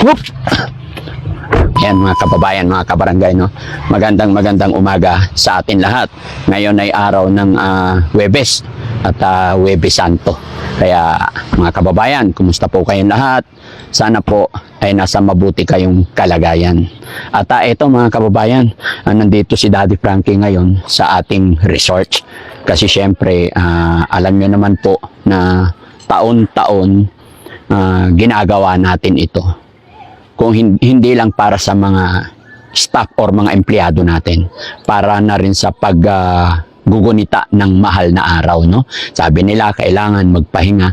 Whoop! Yan mga kababayan, mga kabarangay, no? Magandang magandang umaga sa atin lahat. Ngayon ay araw ng ah, Webes at uh, Webes Santo. Kaya mga kababayan, kumusta po kayong lahat? Sana po ay nasa mabuti kayong kalagayan. At uh, ito mga kababayan, ah, nandito si Daddy Frankie ngayon sa ating resort. Kasi syempre, ah, alam nyo naman po na taon-taon ah, ginagawa natin ito kung hin- hindi lang para sa mga staff or mga empleyado natin. Para na rin sa pag ah, gugunita ng mahal na araw no? Sabi nila kailangan magpahinga.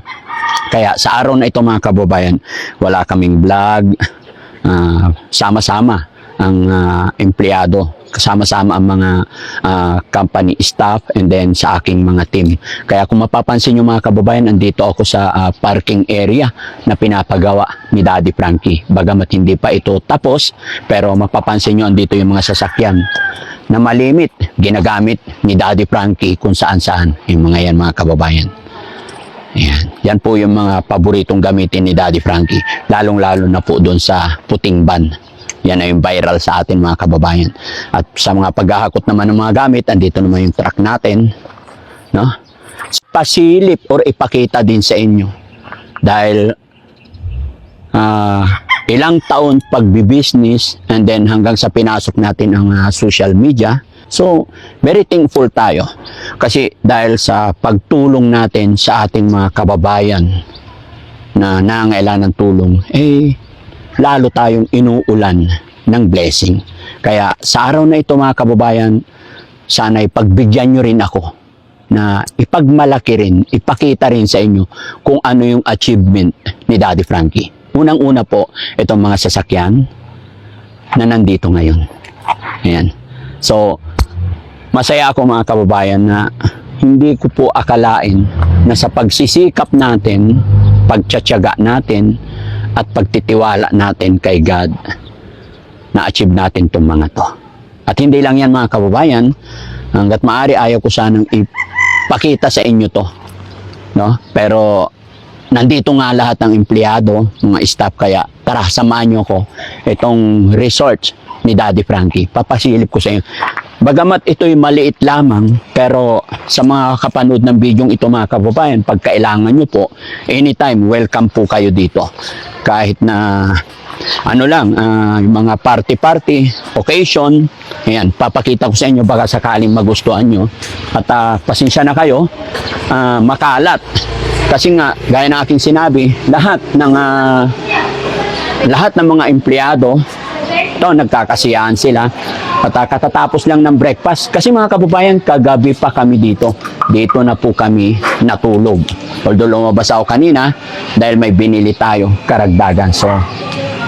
Kaya sa araw na ito mga kababayan wala kaming vlog. Ah, sama-sama ang ah, empleyado kasama-sama ang mga ah, company staff and then sa aking mga team. Kaya kung mapapansin nyo mga kababayan, andito ako sa ah, parking area na pinapagawa ni Daddy Frankie. Bagamat hindi pa ito tapos, pero mapapansin nyo andito yung mga sasakyan na malimit, ginagamit ni Daddy Frankie kung saan-saan. Yung mga yan mga kababayan. Ayan. Yan po yung mga paboritong gamitin ni Daddy Frankie. Lalong-lalo na po doon sa puting ban. Yan ay viral sa atin mga kababayan. At sa mga paghahakot naman ng mga gamit, andito naman yung truck natin. No? Pasilip or ipakita din sa inyo. Dahil ah, ilang taon pagbibusiness and then hanggang sa pinasok natin ang ah, social media. So, very thankful tayo. Kasi dahil sa pagtulong natin sa ating mga kababayan na nangailangan ng tulong, eh, lalo tayong inuulan ng blessing. Kaya sa araw na ito mga kababayan, sana'y pagbigyan nyo rin ako na ipagmalaki rin, ipakita rin sa inyo kung ano yung achievement ni Daddy Frankie. Unang-una po, itong mga sasakyan na nandito ngayon. Ayan. So, masaya ako mga kababayan na hindi ko po akalain na sa pagsisikap natin, pagtsatsaga natin, at pagtitiwala natin kay God, na-achieve natin itong mga to. At hindi lang yan mga kababayan, hanggat maaari ayaw ko sanang ipakita sa inyo to. No? Pero nandito nga lahat ng empleyado, mga staff, kaya tara, samahan nyo ko itong resort ni Daddy Frankie. Papasilip ko sa inyo. Bagamat ito'y maliit lamang, pero sa mga kapanood ng bidyong ito mga kababayan, pag kailangan nyo po, anytime, welcome po kayo dito. Kahit na ano lang, yung mga party-party, occasion, ayan, papakita ko sa inyo baka sakaling magustuhan nyo. At ah, pasensya na kayo, ah, makalat. Kasi nga, gaya ng aking sinabi, lahat ng ah, lahat ng mga empleyado, ito, nagkakasiyahan sila. At ah, katatapos lang ng breakfast. Kasi mga kababayan, kagabi pa kami dito. Dito na po kami natulog. Although lumabas ako kanina, dahil may binili tayo, karagdagan. So,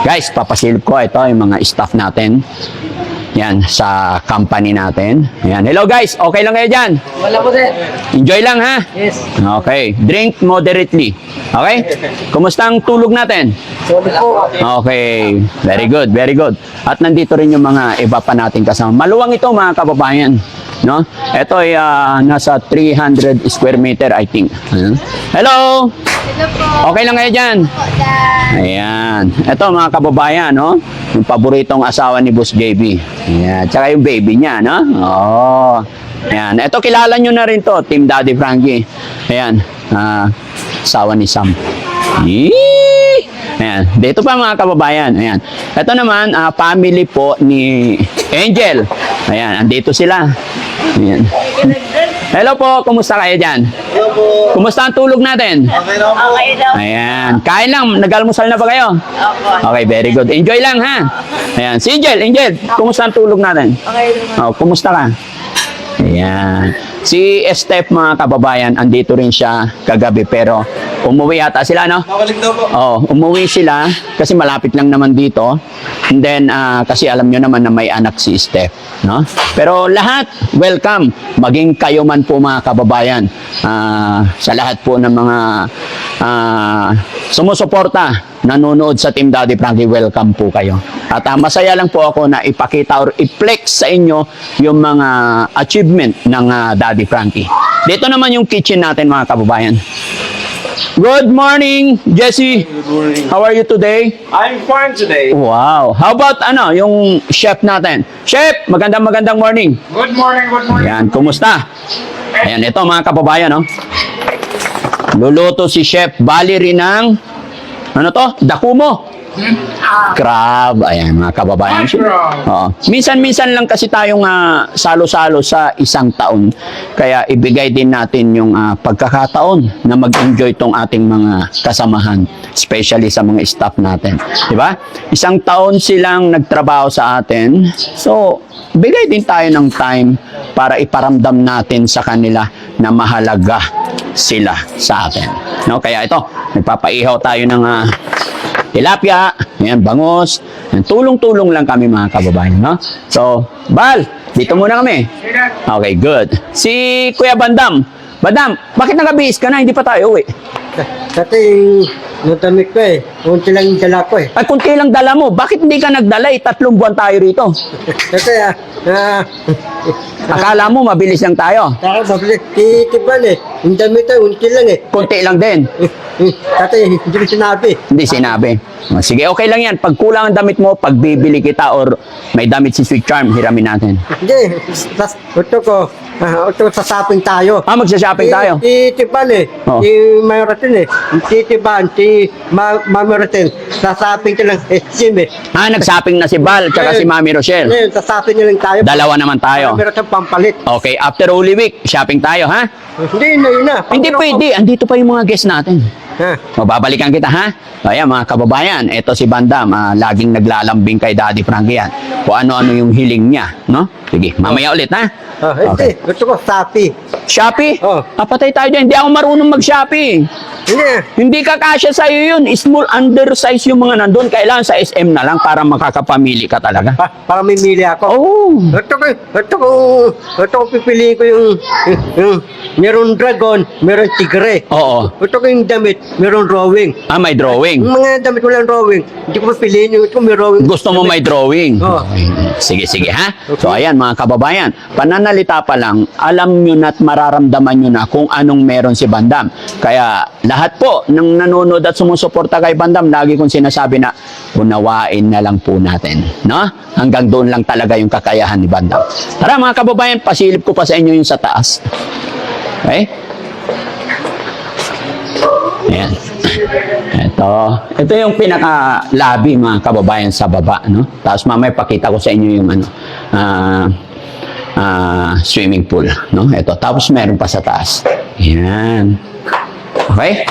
guys, papasilip ko. Ito yung mga staff natin. Yan, sa company natin. Yan. Hello guys, okay lang kayo dyan? Wala po sir. Enjoy lang ha? Yes. Okay. Drink moderately. Okay? Kumusta ang tulog natin? Solid po. Okay. Very good, very good. At nandito rin yung mga iba pa nating kasama. Maluwang ito mga kababayan. No? Ito ay ah, nasa 300 square meter, I think. Ayan. Hello! Hello po. Okay lang kayo dyan? Ayan. Ito mga kababayan, no? Yung paboritong asawa ni Boss JB. Ayan. Tsaka yung baby niya, no? Oo. Ayan. Ito kilala nyo na rin to, Team Daddy Frankie. Ayan. Ah, asawa ni Sam. Yee! Ayan. Dito pa mga kababayan. Ayan. Ito naman, ah, family po ni Angel. Ayan. Andito sila. Ayan. Hello po. Kumusta kayo dyan? Hello po. Kumusta ang tulog natin? Okay lang po. Okay. Ayan. Kain lang. Nag-almusal na ba kayo? Opo. Okay, very good. Enjoy lang, ha? Ayan. Si Angel, Angel, kumusta ang tulog natin? Okay naman. Oh, kumusta ka? Ayan. Si Steph, mga kababayan, andito rin siya kagabi, pero umuwi yata sila, no? Babalik daw po. Oh, umuwi sila kasi malapit lang naman dito. And then ah, kasi alam nyo naman na may anak si Steph, no? Pero lahat welcome. Maging kayo man po mga kababayan. ah, sa lahat po ng mga ah, sumusuporta, nanonood sa Team Daddy Frankie, welcome po kayo. At ah, masaya lang po ako na ipakita or i-flex sa inyo yung mga achievement ng ah, Daddy Frankie. Dito naman yung kitchen natin mga kababayan. Good morning, Jesse. Good morning. How are you today? I'm fine today. Wow. How about ano, yung chef natin? Chef, magandang magandang morning. Good morning, good morning. Ayan, kumusta? Ayan, ito mga kababayan, no? Luluto si Chef Bali rin ng, ano to? Dakumo. Crab. Ayan, mga kababayan. Oo. Minsan-minsan lang kasi tayong ah, salo-salo sa isang taon. Kaya ibigay din natin yung ah, pagkakataon na mag-enjoy tong ating mga kasamahan. Especially sa mga staff natin. Di ba? Isang taon silang nagtrabaho sa atin. So, bigay din tayo ng time para iparamdam natin sa kanila na mahalaga sila sa atin. No? Kaya ito, nagpapaihaw tayo ng ah, tilapia, ayan, bangus. Ayan, tulong-tulong lang kami mga kababayan, no? So, Bal, dito muna kami. Okay, good. Si Kuya Bandam. Bandam, bakit nakabihis ka na? Hindi pa tayo uwi. Kasi yung damit ko eh. Unti lang yung dala ko eh. Ay, kunti lang dala mo. Bakit hindi ka nagdala? Eh, tatlong buwan tayo rito. Kasi ah, ah, Akala mo, mabilis lang tayo. Saka mabili, titipan eh. Yung damit ay unti lang eh. Kunti lang din. Kasi hindi ko sinabi. Hindi sinabi. O, Sige, okay lang yan. Pag kulang ang damit mo, pag bibili kita or may damit si Sweet Charm, hiramin natin. Hindi, tas, ito ko, ah, ito sasapin tayo. Ah, magsha-shopping tayo. Titipan eh. Oh. Si Mayrotin eh. Titipan, si Ma Mamiratin. Sasapin ko lang eh. Sim eh. Ah, nagsaping na si Bal, tsaka si Mami Rochelle. Ngayon, sasapin niyo lang tayo. Dalawa naman tayo. Mayrotin pampalit. Okay, after Holy Week, shopping tayo, ha? Hindi na, yun na. Hindi pwede, andito pa yung mga guests natin. Ha? O, babalikan kita, ha? O, ayan, mga kababayan, ito si Bandam, ah, laging naglalambing kay Daddy Frankie yan. Kung ano-ano yung hiling niya, no? Sige, mamaya ulit, ha? Ah, hindi. Gusto ko sapi. Shopee? Oh. Ah, patay tayo dyan. Hindi ako marunong mag-Shopee. Hindi. Hindi ka kasya sa'yo yun. Small undersize yung mga nandun. Kailangan sa SM na lang para makakapamili ka talaga. Pa, para mamili ako. Oh. Ito ko, ito ko, ito ko pipiliin ko yung, yung, yung meron dragon, meron tigre. Oo. Ito ko yung damit, meron drawing. Ah, may drawing. Yung mga damit walang drawing, hindi ko pipiliin yung ito may drawing. Gusto mo may drawing? Oo. Sige, sige ha. So ayan mga kababayan, pananalita pa lang, alam nyo na at mararamdaman nyo na kung anong meron si Bandam. Kaya lahat po ng nanonood at sumusuporta kay Bandam, lagi kong sinasabi na unawain na lang po natin. No? Hanggang doon lang talaga yung kakayahan ni Bandam. Tara mga kababayan, pasilip ko pa sa inyo yung sa taas. Okay? Ayan. Ito. Ito yung pinaka-labi mga kababayan sa baba, no? Tapos mamaya pakita ko sa inyo yung ano, ah, ah, swimming pool, no? Ito. Tapos meron pa sa taas. Ayan. Okay?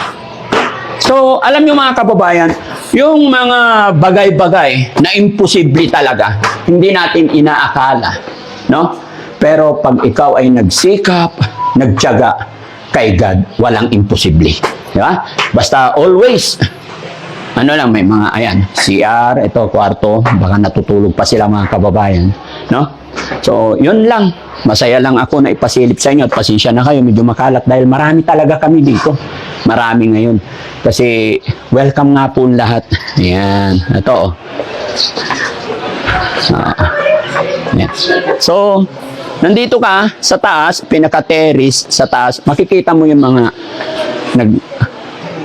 So, alam nyo mga kababayan, yung mga bagay-bagay na imposible talaga, hindi natin inaakala, no? Pero pag ikaw ay nagsikap, nagtiyaga kay God, walang imposible. Di ba? Basta always, ano lang, may mga, ayan, CR, ito, kwarto, baka natutulog pa sila mga kababayan, no? So, yun lang. Masaya lang ako na ipasilip sa inyo at pasensya na kayo, medyo makalat dahil marami talaga kami dito. Marami ngayon. Kasi, welcome nga po lahat. Ayan, ito, oh. Ayan. So, nandito ka sa taas, pinaka-terrace sa taas, makikita mo yung mga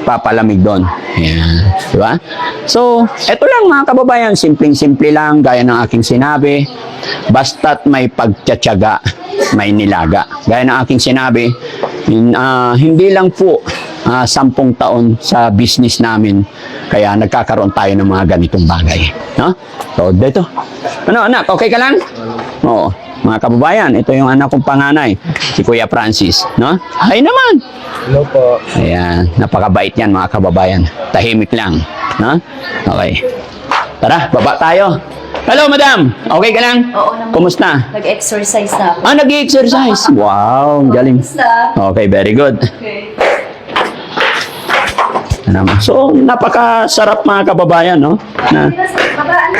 nagpapalamig doon. Ayan. Di ba? So, eto lang mga kababayan, simpleng-simple lang, gaya ng aking sinabi. Basta't may pagtsatsaga, may nilaga. Gaya ng aking sinabi, in, ah, hindi lang po ah, sampung taon sa business namin, kaya nagkakaroon tayo ng mga ganitong bagay. No? So, dito. Ano, anak, okay ka lang? Oo. Mga kababayan, ito yung anak kong panganay, si Kuya Francis. No? Ay naman! Hello po. Ayan, napakabait yan mga kababayan. Tahimik lang. No? Okay. Tara, baba tayo. Hello, madam. Okay ka lang? Oo naman. Kumusta? Nag-exercise na ako. Ah, nag-exercise. Wow, ang galing. Kumusta? Okay, very good. Okay. Ano naman. So, napakasarap mga kababayan, no? Na, Baba, ano?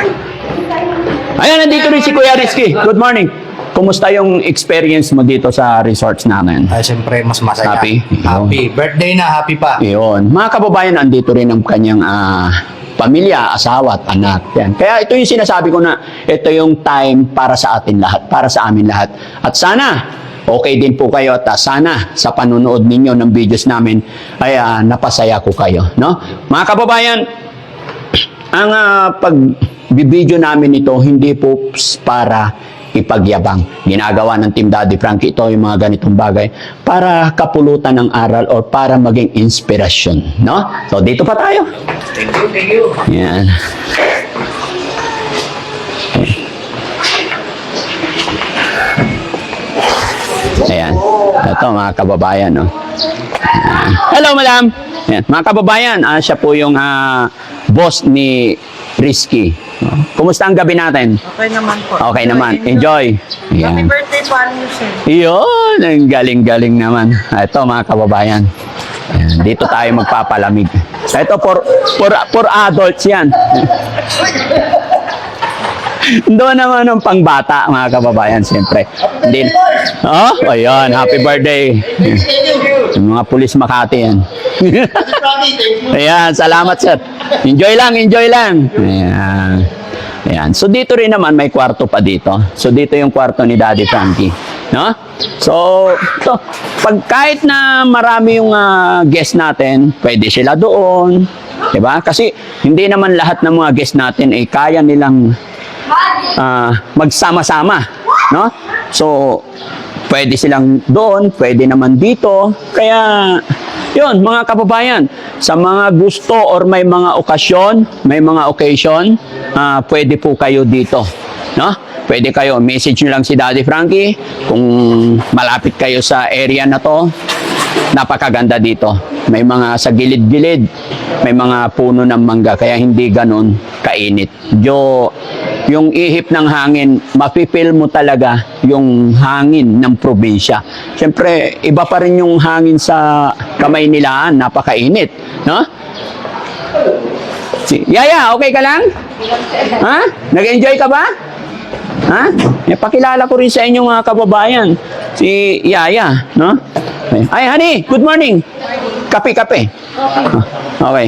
ayan, nandito rin si Kuya Rizky. Good morning. Kumusta yung experience mo dito sa resorts namin? Ay, siyempre, mas masaya. Happy? Happy. Birthday na, happy pa. Yun. Mga kababayan, andito rin ang kanyang ah, pamilya, asawa at anak. Yan. Kaya ito yung sinasabi ko na ito yung time para sa atin lahat, para sa amin lahat. At sana, okay din po kayo at ah, sana sa panunood ninyo ng videos namin ay ah, napasaya ko kayo. No? Mga kababayan, ang uh, pag bibideo namin ito, hindi po para ipagyabang. Ginagawa ng Team Daddy Frankie ito yung mga ganitong bagay para kapulutan ng aral or para maging inspirasyon. No? So, dito pa tayo. Thank you, thank you. Yan. Ayan. Ito mga kababayan, no. Hello, madam. Ayan. Mga kababayan, ah, siya po yung ah, boss ni Risky. Kumusta ang gabi natin? Okay naman po. Okay naman. Enjoy. Happy birthday po, ano sir? Yun, ang galing-galing naman. Ito mga kababayan. Ayan, dito tayo magpapalamig. Ito for, for, for adults yan. Doon naman ang pangbata, mga kababayan, siyempre. Din. Oh, ayan, happy birthday. Yung mga pulis Makati yan. ayan, salamat sir. Enjoy lang, enjoy lang. Ayan. Ayan. So dito rin naman may kwarto pa dito. So dito yung kwarto ni Daddy Frankie, no? So, to, pag kahit na marami yung ah, guest natin, pwede sila doon, 'di ba? Kasi hindi naman lahat ng mga guest natin ay kaya nilang ah, magsama-sama, no? So, pwede silang doon, pwede naman dito. Kaya, yun, mga kababayan, sa mga gusto or may mga okasyon, may mga occasion, ah, pwede po kayo dito, no? Pwede kayo, message nyo lang si Daddy Frankie kung malapit kayo sa area na to. Napakaganda dito. May mga sa gilid-gilid, may mga puno ng mangga, kaya hindi ganon kainit. Yo, yung ihip ng hangin, mapipil mo talaga yung hangin ng probinsya. Siyempre, iba pa rin yung hangin sa kamay nilaan, napakainit. No? Si, Yaya, okay ka lang? Ha? Nag-enjoy ka ba? Ha? Eh, pakilala ko rin sa inyo mga kababayan. Si Yaya, no? Ay, honey, good morning. Kape, kape. Okay.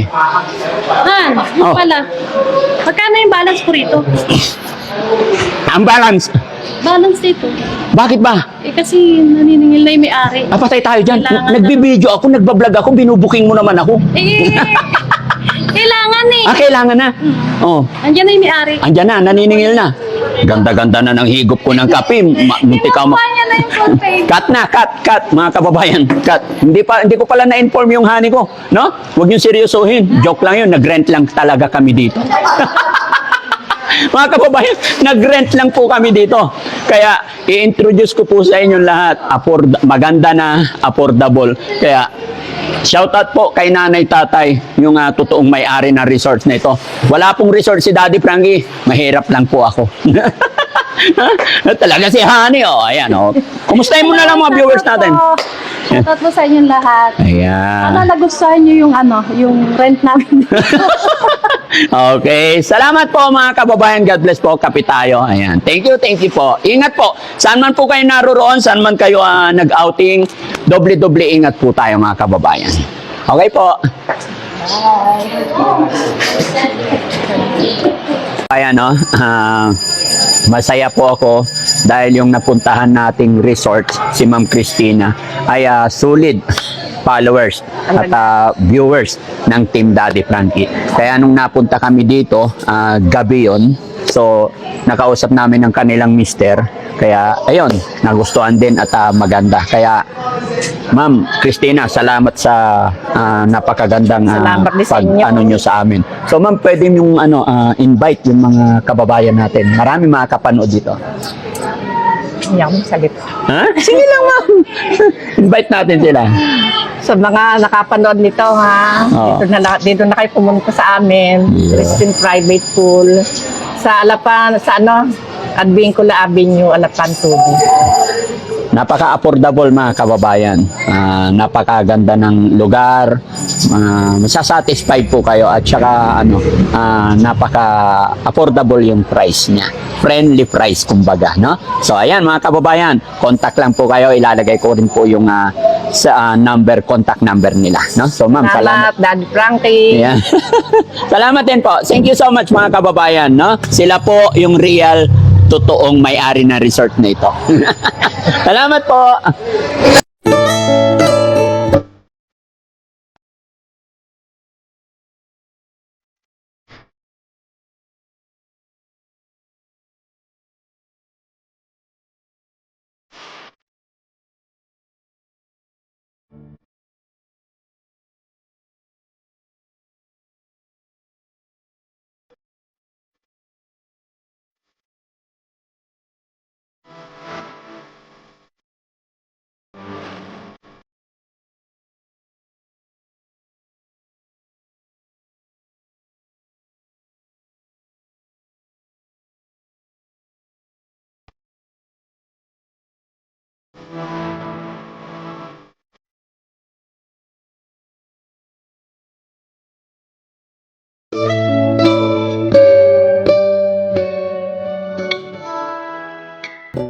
Han, Oh. oh. pala. Magkano yung balance po rito? Ang balance. Balance dito. Bakit ba? Eh kasi naniningil na yung may-ari. Ah, patay tayo dyan. Kailangan Nagbibideo ako, nagbablog ako, binubuking mo naman ako. Eh, kailangan eh. Ah, kailangan na. Oh, Andiyan na yung may-ari. andyan na, naniningil na. Ganda-ganda na ng higop ko ng kape. Ma- munti ka ma- Kinukuha niya na yung page. Cut na, cut, cut, mga kababayan. Cut. Hindi pa hindi ko pala na-inform yung honey ko, no? Huwag niyo seryosohin. Joke lang 'yun. Nag-rent lang talaga kami dito. mga kababayan, nag-rent lang po kami dito. Kaya i-introduce ko po sa inyo lahat. Afford maganda na, affordable. Kaya Shoutout po kay nanay tatay, yung ah, totoong may-ari ng resort na ito. Wala pong resort si Daddy Frankie, mahirap lang po ako. Talaga si Honey, oh. Ayan, oh. Kumustahin mo na lang mga viewers natin. Shoutout po sa inyong lahat. Ayan. Sana nagustuhan nyo yung ano, yung rent namin. Okay. Salamat po mga kababayan. God bless po. Kapi tayo. Ayan. Thank you, thank you po. Ingat po. Saan man po kayo naroroon, saan man kayo ah, nag-outing, doble-doble ingat po tayo mga kababayan. Okay po. Kaya no, ah, masaya po ako dahil yung napuntahan nating resort, si Ma'am Christina, ay ah, solid followers at ah, viewers ng Team Daddy Frankie. Kaya nung napunta kami dito, ah, gabi yun, so nakausap namin ng kanilang mister, kaya ayun, nagustuhan din at ah, maganda. Kaya Ma'am Christina, salamat sa ah, napakagandang ah, Salamat din sa pag inyo. ano nyo sa amin. So ma'am, pwede yung ano ah, invite yung mga kababayan natin. Marami makakapanood dito. Hindi ako. Ha? Sige lang ma'am. invite natin sila. Sa mga nakapanood nito ha, Oo. dito, na, dito na kayo pumunta sa amin. Yeah. Christian Private Pool. Sa Alapan, sa ano, Advincula Avenue, Alapan Tubi. Napaka-affordable mga kababayan. Ah, napakaganda ng lugar. Uh, masasatisfied po kayo at saka ano, ah, napaka-affordable yung price niya. Friendly price kumbaga, no? So ayan mga kababayan, contact lang po kayo. Ilalagay ko rin po yung ah, sa ah, number, contact number nila, no? So ma'am, salamat. Salamat, Daddy Frankie. Ayan. Salamat din po. Thank you so much mga kababayan, no? Sila po yung real totoong may-ari ng resort na ito. Salamat po.